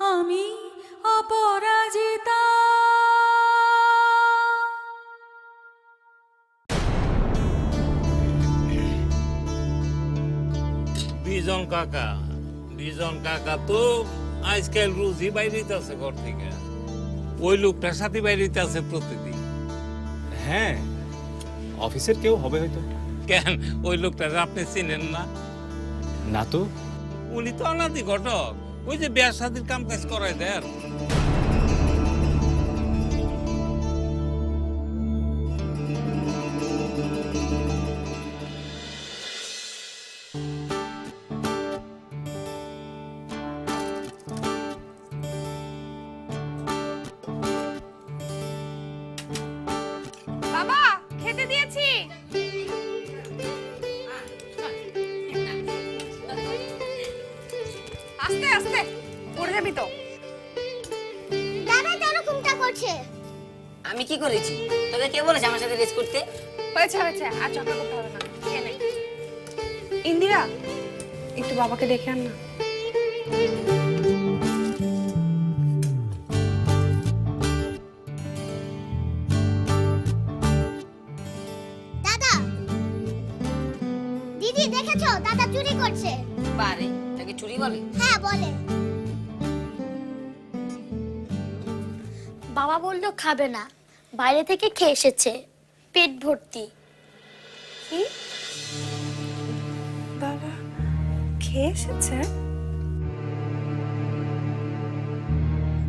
আমি অপরাজিতা। বিজন কাকা বিজন কাকা তো আজকাল রুজি বাইরেতে আছে ঘর থেকে। ওই লোকটার সাথে বাইরেতে আছে প্রতিদিন। হ্যাঁ অফিসের কেউ হবে হয়তো। কেন? ওই লোকটার আপনি চিনেন না? না তো। উনি তো অনাদি ঘটক। ওই যে বিয়ার সাদির কাম কাজ করাই দেন। করেছি? তোকে কে বলেছে আমার সাথে রেস করতে? হয়েছে হয়েছে আর চক্র করতে হবে না। খেয়ে নে। ইন্দিরা একটু বাবাকে দেখে আন না। দাদা! দিদি দেখেছ? দাদা চুরি করছে। বারে তাকে চুরি বলে? হ্যাঁ বলে। বাবা বলল খাবে না। বাইরে থেকে খেয়ে এসেছে? পেট ভর্তি। কি? বাবা খেয়ে এসেছে?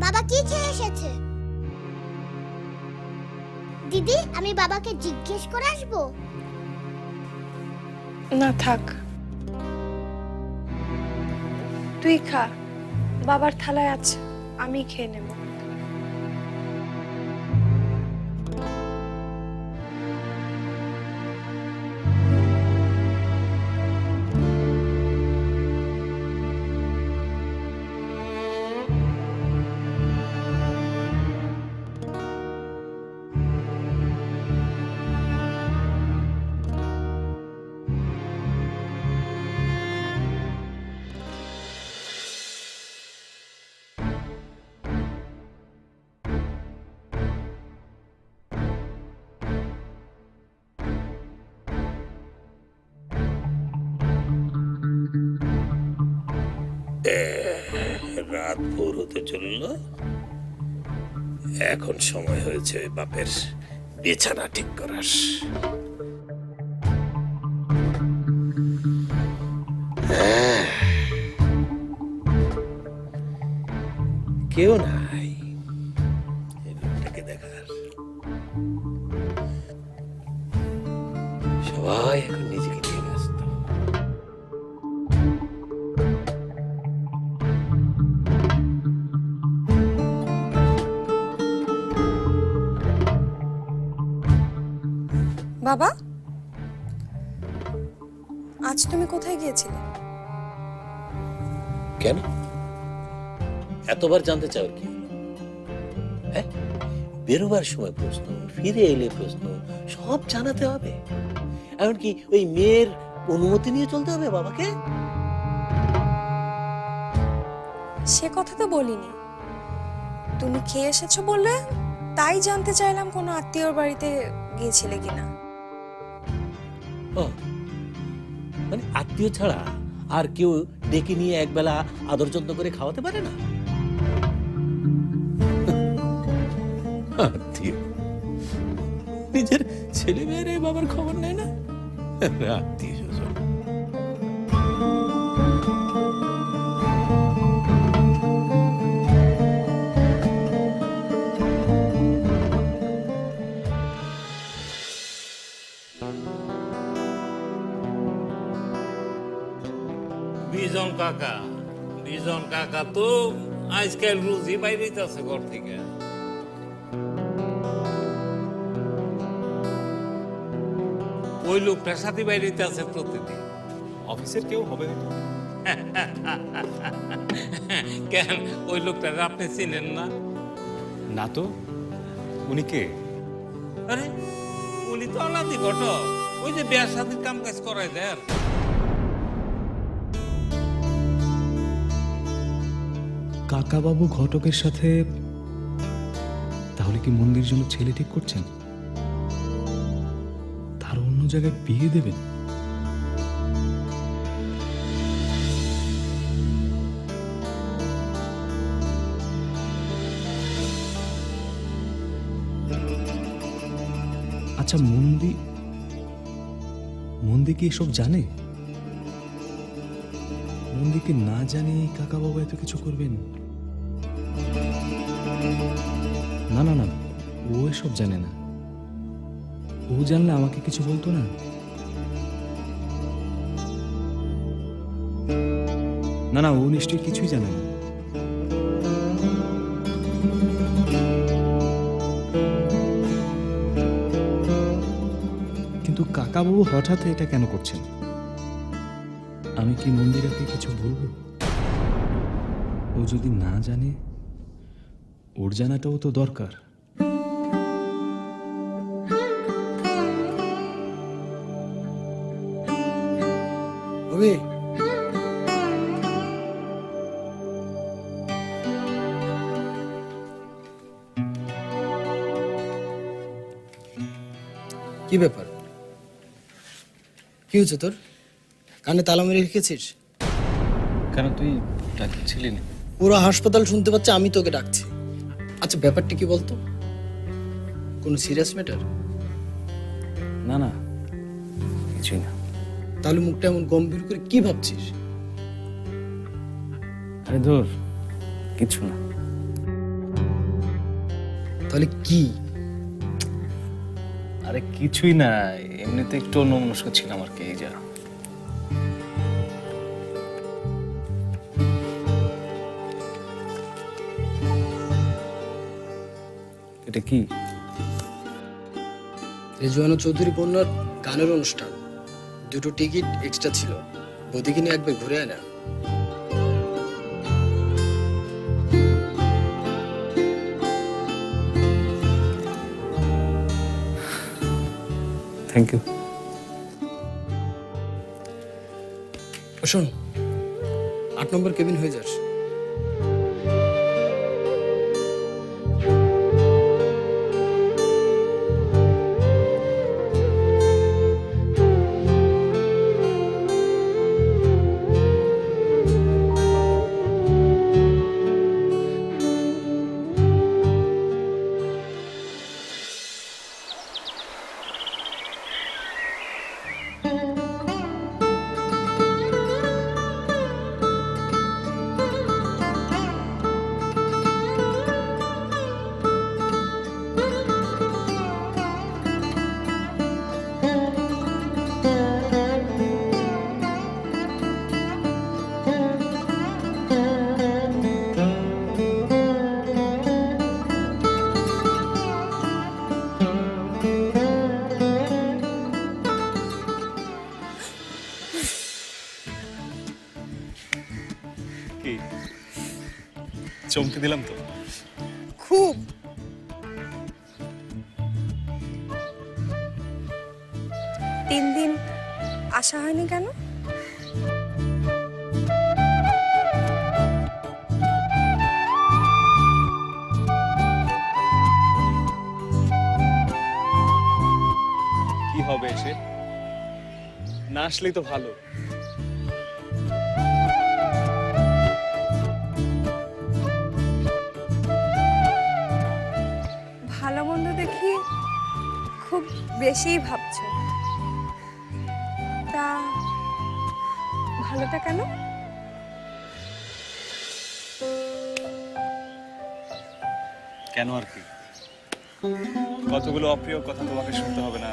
বাবা কি খেয়ে এসেছে? দিদি আমি বাবাকে জিজ্ঞেস করে আসব? না থাক। তুই খা বাবার থালায় আছে আমি খেয়ে নেব। রাত ভোর হতে চলল। এখন সময় হয়েছে বাপের বিছানা ঠিক করার। কেন? এতবার জানতে চাও কি? হ্যাঁ? বেরোবার সময় প্রশ্ন ফিরে এলে প্রশ্ন সব জানাতে হবে। এমনকি ওই মেয়ের অনুমতি নিয়ে চলতে হবে বাবাকে? সে কথা তো বলিনি। তুমি খেয়ে এসেছ বললে তাই জানতে চাইলাম কোনো আত্মীয়র বাড়িতে গিয়েছিলে কিনা। ও, মানে আত্মীয় ছাড়া আর কেউ ডেকে নিয়ে একবেলা আদর যত্ন করে খাওয়াতে পারে না? নিজের ছেলে মেয়ের বাবার খবর নেয় না? কাকা বিজন কাকা তো আজকাল রুজি আছে ঘর থেকে। ওই লোকটার সাথে আছে প্রতিদিন। অফিসের কেউ হবে কেন? ওই লোকটার আপনি চিনেন না? না তো। উনি কে? আরে উনি তো অনাদি ঘটক। ওই যে বিয়ার শাদির কাম কাজ করাই দেন। কাকাবাবু ঘটকের সাথে তাহলে কি মন্দির জন্য ছেলে ঠিক করছেন? তার অন্য জায়গায় বিয়ে দেবেন? আচ্ছা মন্দি মন্দি কি এসব জানে? মন্দিকে না জানে কাকাবাবু এত কিছু করবেন? না না না ও এসব জানে না। ও জানলে আমাকে কিছু বলতো না? না না, ও নিশ্চয়ই কিছুই জানে না। কিন্তু কাকাবাবু হঠাৎ এটা কেন করছেন? আমি কি মন্দিরাকে কিছু বলব? ও যদি না জানে ওর জানাটাও তো দরকার। হবে কি ব্যাপার? কি হচ্ছে তোর? কানে তালা মেরে রেখেছিস? কেন তুই ডাকছিলি না? পুরো হাসপাতাল শুনতে পাচ্ছে আমি তোকে ডাকছি। আচ্ছা ব্যাপারটা কি বলতো? কোনো সিরিয়াস ম্যাটার না না কিছুই না। তাহলে মুখটা এমন গম্ভীর করে কি ভাবছিস? আরে ধর কিছু না। তাহলে কি? আরে কিছুই না এমনিতে একটু অন্যমনস্ক ছিলাম আর কি এই যা। এটা কি? রেজওয়ানা চৌধুরী কন্যার গানের অনুষ্ঠান। দুটো টিকিট এক্সট্রা ছিল। বৌদিকে নিয়ে একবার ঘুরে আয় না থ্যাংক ইউ শোন আট নম্বর কেবিন হয়ে যাস। চমকে দিলাম তো। খুব। তিন দিন আসা হয়নি কেন? কি হবে এসে না আসলেই তো ভালো। খুব বেশিই ভাবছ? তা ভালোটা কেন? কেন আর কি? কতগুলো অপ্রিয় কথা তোমাকে শুনতে হবে না।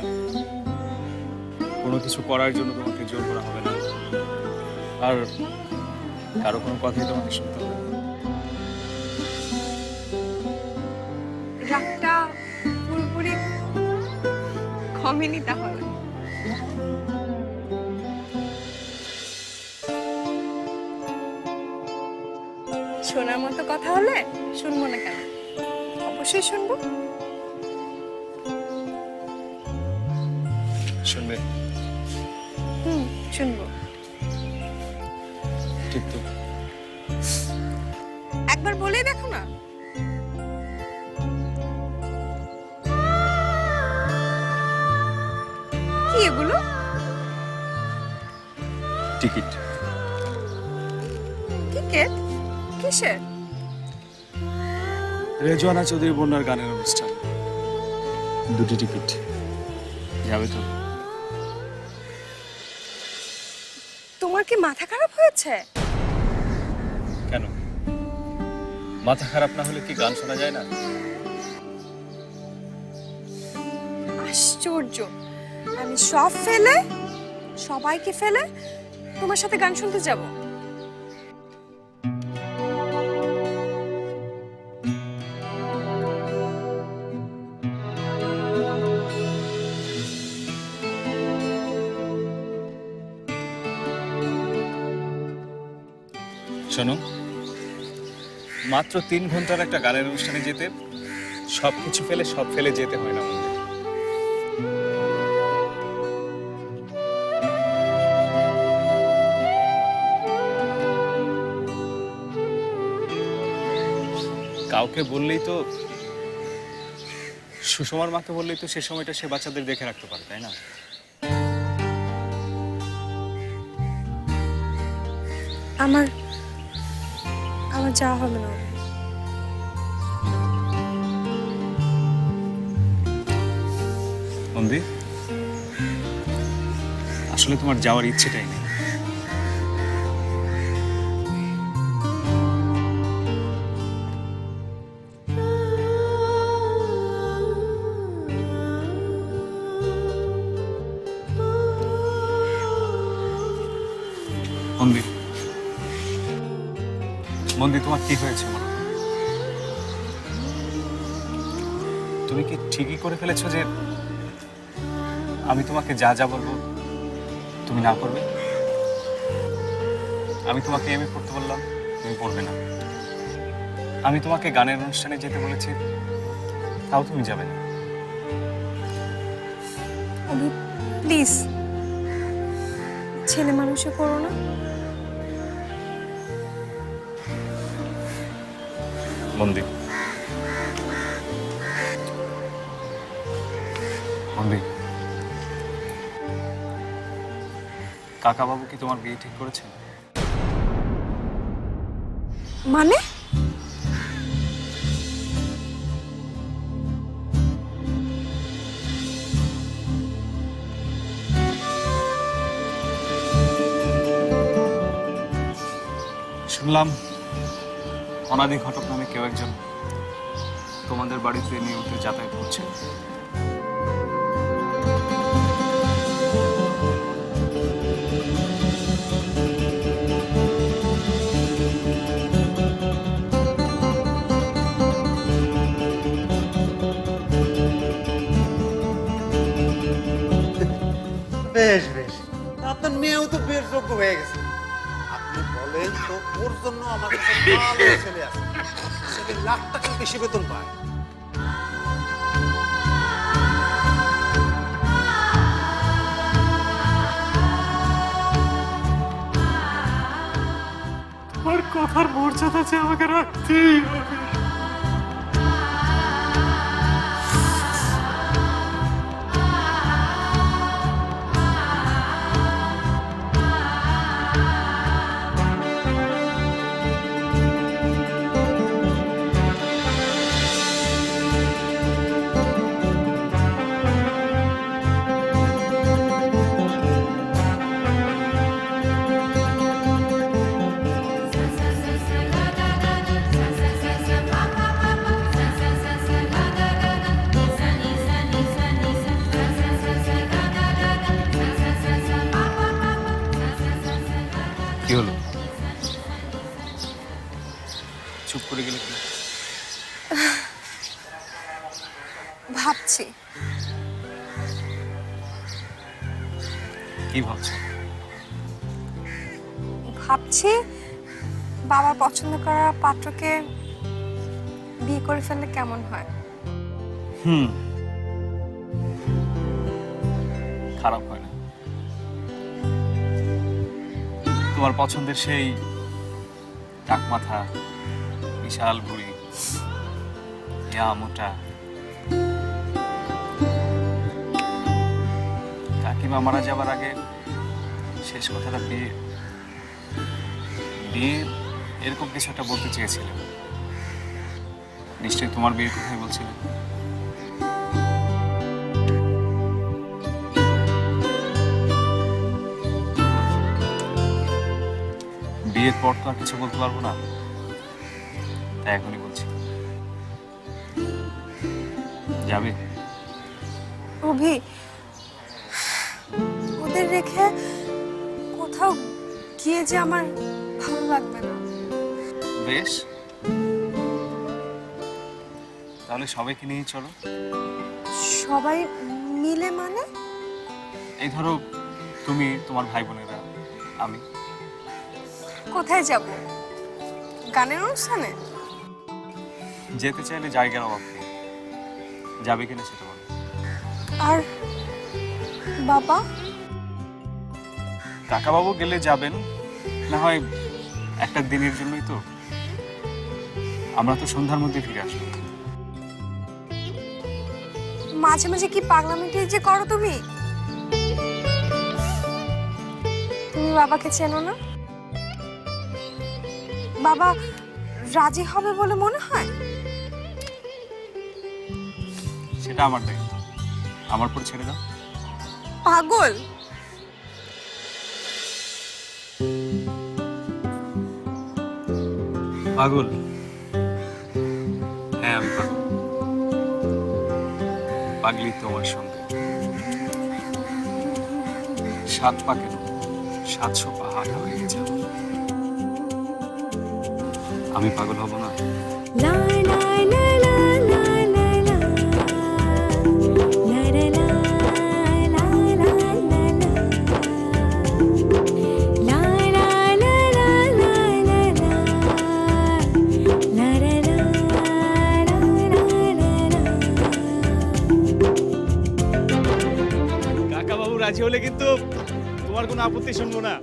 কোনো কিছু করার জন্য তোমাকে জোর করা হবে না। আর কারও কোনো কথাই তোমাকে শুনতে হবে কমেনি তাহলে। শোনার মতো কথা হলে শুনব না কেন? অবশ্যই শুনব। শুনবে? হুম শুনব। একবার বলেই দেখো না। টিকিট। টিকেট? কিসের? রেজওয়ানা চৌধুরী বন্যার গানের অনুষ্ঠান। দুটি টিকিট। যাবে তো। তোমার কি মাথা খারাপ হয়েছে? কেন? মাথা খারাপ না হলে কি গান শোনা যায় না? আশ্চর্য। আমি সব ফেলে সবাইকে ফেলে তোমার সাথে গান শুনতে যাব। শোনো, মাত্র তিন ঘণ্টার একটা গানের অনুষ্ঠানে যেতে সব কিছু ফেলে সব ফেলে যেতে হয় না কাউকে বললেই তো সুষমার মাকে বললেই তো সে সময়টা সে বাচ্চাদের দেখে রাখতে পারে তাই না? আমার আমার যাওয়া হবে না। আসলে তোমার যাওয়ার ইচ্ছেটাই নেই। মন্দির মন্দির তোমার কি হয়েছে তুমি কি ঠিকই করে ফেলেছো যে আমি তোমাকে যা যা বলব তুমি না করবে? আমি তোমাকে এমএ পড়তে বললাম, তুমি পড়বে না। আমি তোমাকে গানের অনুষ্ঠানে যেতে বলেছি, তাও তুমি যাবে না। প্লিজ। ছেলে মানুষে করো না। বন্দি বন্দি কাকা বাবু কি তোমার বিয়ে ঠিক করেছে মানে? শুনলাম অনাদি ঘটক নামে কেউ একজন তোমাদের বাড়িতে নিয়মিত যাতায়াত করছে। বেশ বেশ। আপনার মেয়েও তো বেশ যোগ্য হয়ে গেছে। তো ওর জন্য আমার কাছে ভালো ছেলে আছে। লাখ টাকার বেশি বেতন পায়। কথার মর্যাদা আমাকে রাখতেই হবে। পাত্রকে বিয়ে করে ফেললে কেমন হয়? হুম। খারাপ হয় না। তোমার পছন্দের সেই টাক মাথা বিশাল বুড়ি ইয়া মোটা। কাকিমা মারা যাবার আগে শেষ কথাটা বিয়ে বিয়ে এরকম কিছু একটা বলতে চেয়েছিলেন নিশ্চয়ই তোমার বিয়ের কথাই বলছিলেন বিয়ের পর তো আর কিছু বলতে পারব না। তাই এখনই বলছি। যাবে? অভি, ওদের রেখে কোথাও গিয়ে যে আমার ভালো লাগবে না। বেশ। তাহলে সবাইকে নিয়ে চলো। সবাই মিলে মানে? এই ধরো তুমি তোমার ভাই বোনেরা আমি। কোথায় যাব? গানের অনুষ্ঠানে? যেতে চাইলে জায়গার অভাব নেই। যাবে কিনা সেটা বলো। আর বাবা? কাকাবাবু গেলে যাবেন। না হয় একটা দিনের জন্যই তো। আমরা তো সন্ধ্যার মধ্যে ফিরে আসব। মাঝে মাঝে কি পাগলামিটি যে করো তুমি? তুমি বাবাকে চেনো না? বাবা রাজি হবে বলে মনে হয়? সেটা আমার দায়িত্ব। আমার পর ছেড়ে দাও। পাগল? পাগল? পাগলি তোমার সঙ্গে। সাত পা কেন? সাতশো পাহাড় হয়ে গেছে। আমি পাগল হব না? রাজি হলে কিন্তু তোমার কোনো আপত্তি শুনব না।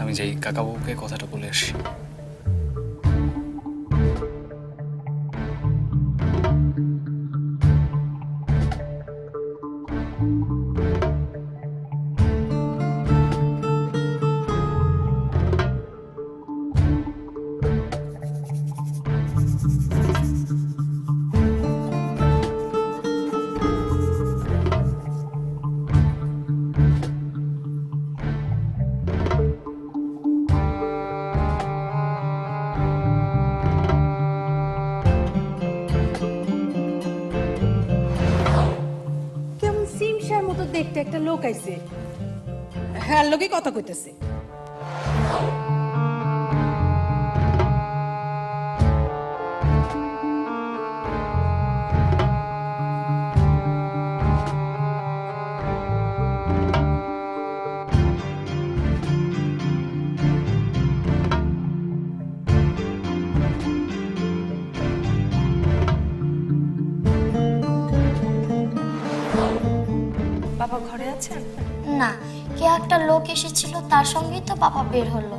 আমি যাই কাকাবুকে কথাটা বলে আসি। একটা লোক আইছে। হ্যাঁ লোকে কথা কইতেছে। না। কে একটা লোক এসেছিল তার সঙ্গেই তো পাপা বের হলো।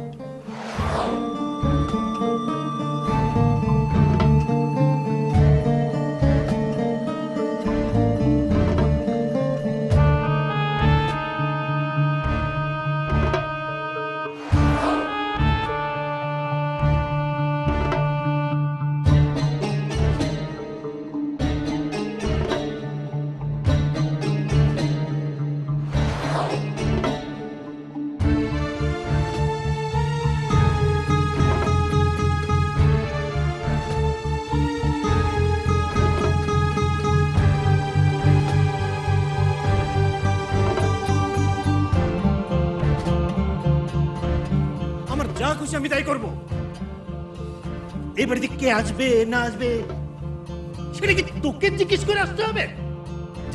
খুশি আমি তাই করব। এই বাড়িতে কে আসবে, না আসবে, সেটা কি তোকে জিজ্ঞেস করে আসতে হবে?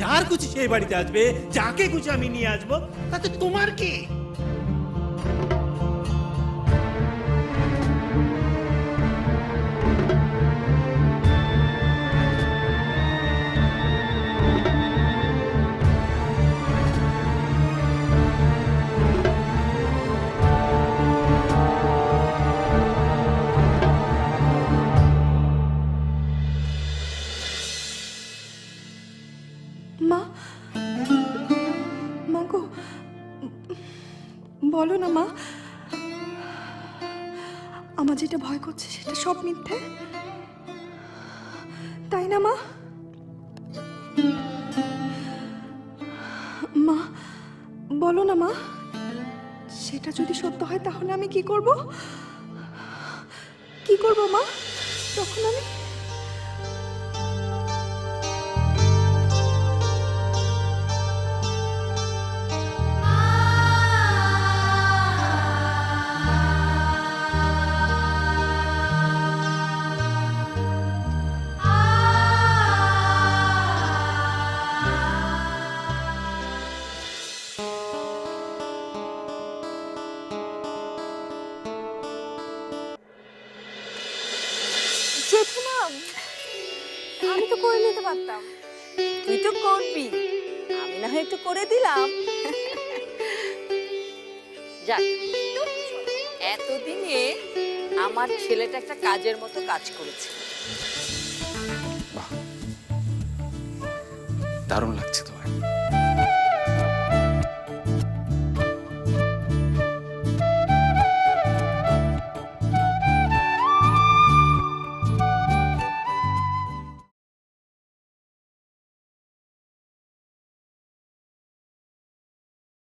যার খুশি সেই বাড়িতে আসবে, যাকে খুশি আমি নিয়ে আসব, তাতে তোমার কি? বলো না মা। আমার যেটা ভয় করছে সেটা সব মিথ্যে। তাই না মা? মা, বলো না মা। সেটা যদি সত্য হয় তাহলে আমি কি করব? কি করব মা? তখন আমি করে নিতে পারতাম। তুই তো করবি। আমি না হয় একটু করে দিলাম। যাক, এতদিনে আমার ছেলেটা একটা কাজের মতো কাজ করেছে। দারুণ লাগছে তো।